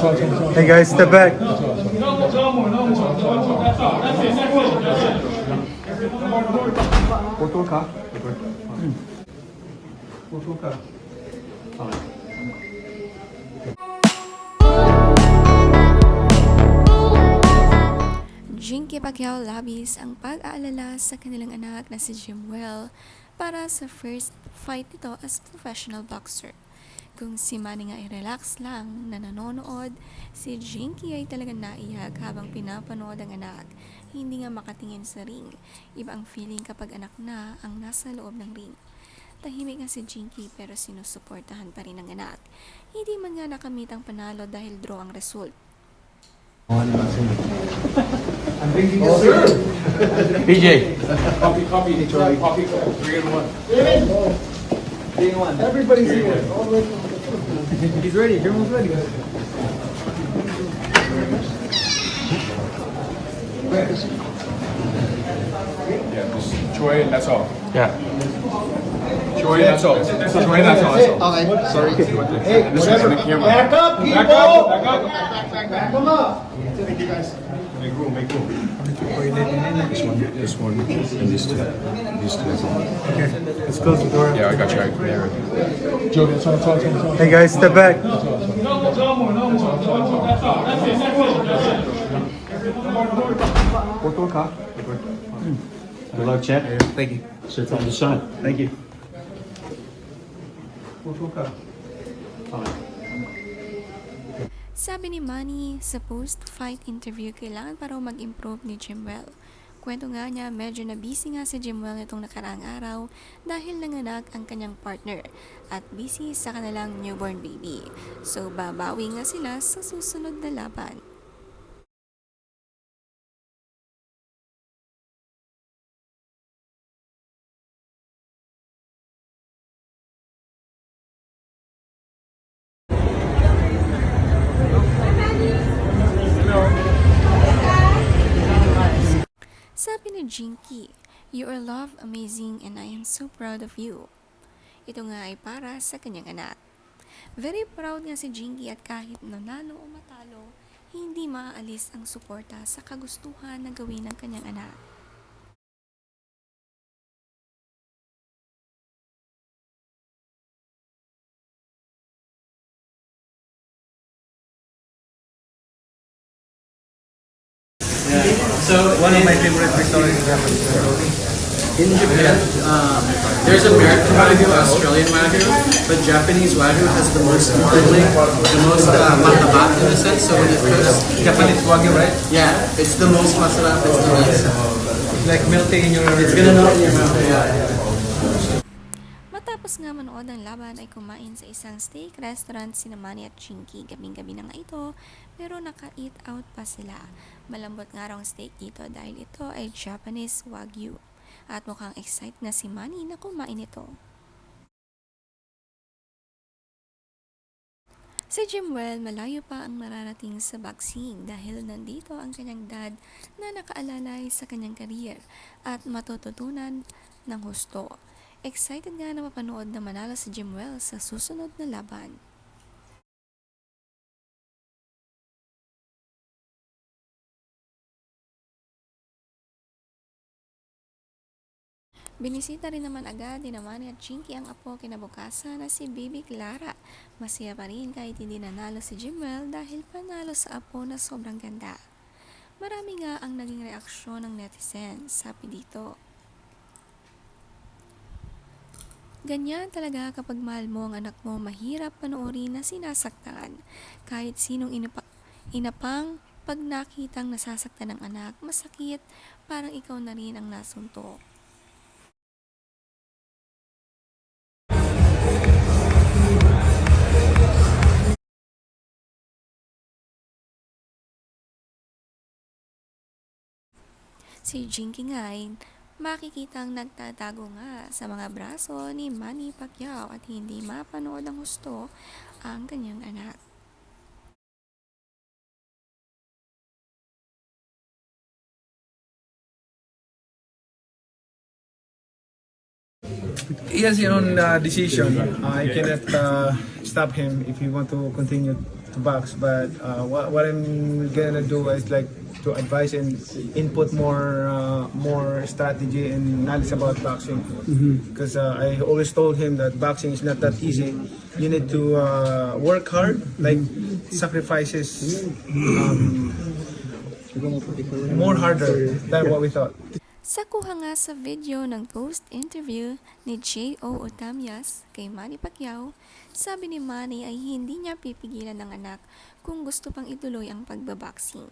Hey guys, step back. Jinky Pacquiao labis ang pag-aalala sa kanilang anak na si Jimwell para sa first fight nito as professional boxer. Kung si Manny nga ay relax lang na nanonood, si Jinky ay talagang naiyak habang pinapanood ang anak. Hindi nga makatingin sa ring. Iba ang feeling kapag anak na ang nasa loob ng ring. Tahimik nga si Jinky pero sinusuportahan pa rin ng anak. Hindi man nga nakamit ang panalo dahil draw ang result. PJ. Copy, copy, Charlie. Copy, three and one. Everybody's here. He's ready. Everyone's ready. Yeah, just Troy, and that's all. Yeah. Troy, and that's all. Troy, and that's all. Okay, sorry. Hey, this one's on the camera. Back up, people. Back up, back up. Back them up. Thank you, guys. Make room, make room. This one, this one, and these two. These two. Okay, let's close the door. Yeah, I got you right there. Joe, that's all, that's all, that's all. Hey guys, step back. Good luck, champ. Thank you. Sir, time to sign. Thank you. Sabi ni Manny, sa post-fight interview, kailangan pa raw mag-improve ni Jimwell. Kwento nga niya, medyo na busy nga si Jimwell nitong nakaraang araw dahil nanganak ang kanyang partner at busy sa kanilang newborn baby. So, babawi nga sila sa susunod na laban. Jinky, You are love, amazing, and I am so proud of you. Ito nga ay para sa kanyang anak. Very proud nga si Jinky at kahit nanalo o matalo, hindi maaalis ang suporta sa kagustuhan na gawin ng kanyang anak. So one of my favorite restaurants in Japan. In Japan, um, there's American Wagyu, Australian Wagyu, but Japanese Wagyu has the most filling, the most uh, mataba in a sense. So when it cooks, Japanese Wagyu, right? yeah, it's the most masarap. It's the best. It's like melting in your... It's gonna melt in your mouth. Yeah. Matapos nga manood ng laban ay kumain sa isang steak restaurant si Manny at Chinky. Gabing-gabi na nga ito, pero naka-eat out pa sila. Malambot nga raw ang steak dito dahil ito ay Japanese Wagyu. At mukhang excited na si Manny na kumain ito. Si Jimwell malayo pa ang mararating sa boxing dahil nandito ang kanyang dad na nakaalalay sa kanyang career at matututunan ng husto. Excited nga na mapanood na manalo si Jimwell sa susunod na laban. Binisita rin naman agad ni Manny at Chinky ang apo kinabukasan na si Baby Clara. Masaya pa rin kahit hindi nanalo si Jimwell dahil panalo sa apo na sobrang ganda. Marami nga ang naging reaksyon ng netizens, sabi dito. Ganyan talaga kapag mahal mo ang anak mo, mahirap panoorin na sinasaktan. Kahit sinong inapa- inapang pag nakitang nasasaktan ng anak, masakit, parang ikaw na rin ang nasuntok. Si Jinky nga ay makikitang nagtatago nga sa mga braso ni Manny Pacquiao at hindi mapanood ng husto ang kanyang anak. He has his own uh, decision. I cannot uh, stop him if he want to continue to box, but uh, what, what I'm gonna do is like to advise and input more uh, more strategy and knowledge about boxing. Because uh, I always told him that boxing is not that easy. You need to uh, work hard, like sacrifices um, more harder than what we thought. Sa kuha nga sa video ng post-interview ni J.O. Otamias kay Manny Pacquiao, sabi ni Manny ay hindi niya pipigilan ng anak kung gusto pang ituloy ang pagbaboxing.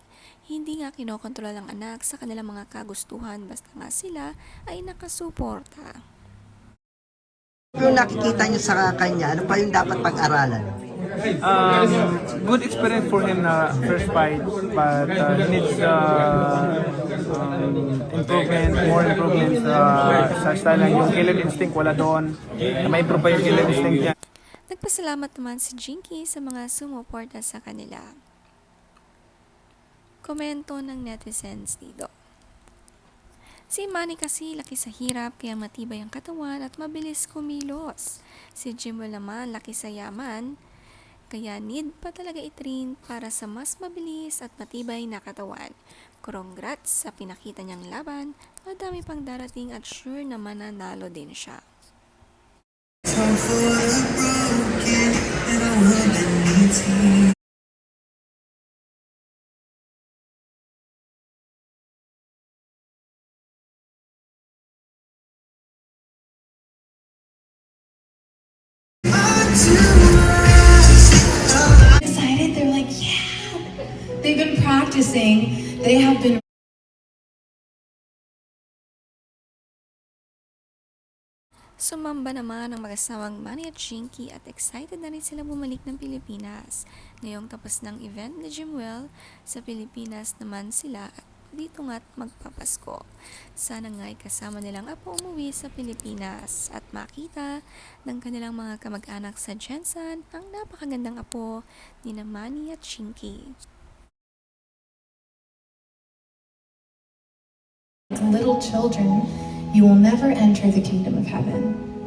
Hindi nga kinokontrol ang anak sa kanilang mga kagustuhan basta nga sila ay nakasuporta. Yung nakikita niyo sa kanya, ano pa yung dapat pag-aralan? Um, good experience for him na first fight, but uh, he needs uh, um, improvement, more improvement uh, sa style lang. Yung killer instinct wala doon. Na may improve pa yung killer instinct niya. Nagpasalamat naman si Jinky sa mga sumuporta sa kanila. Komento ng netizens dito. Si Manny kasi laki sa hirap kaya matibay ang katawan at mabilis kumilos. Si Jimbo naman laki sa yaman kaya need pa talaga itrain para sa mas mabilis at matibay na katawan. Congrats sa pinakita niyang laban, madami pang darating at sure na mananalo din siya. Excited. They're like, yeah. They've been practicing. They have been Sumamba naman ang mag-asawang Manny at Shinky at excited na rin sila bumalik ng Pilipinas. Ngayong tapos ng event ni Jimwell, sa Pilipinas naman sila at dito nga't magpapasko. Sana nga'y kasama nilang apo umuwi sa Pilipinas at makita ng kanilang mga kamag-anak sa Jensen ang napakagandang apo ni na Manny at Shinky. little children. You will never enter the kingdom of heaven.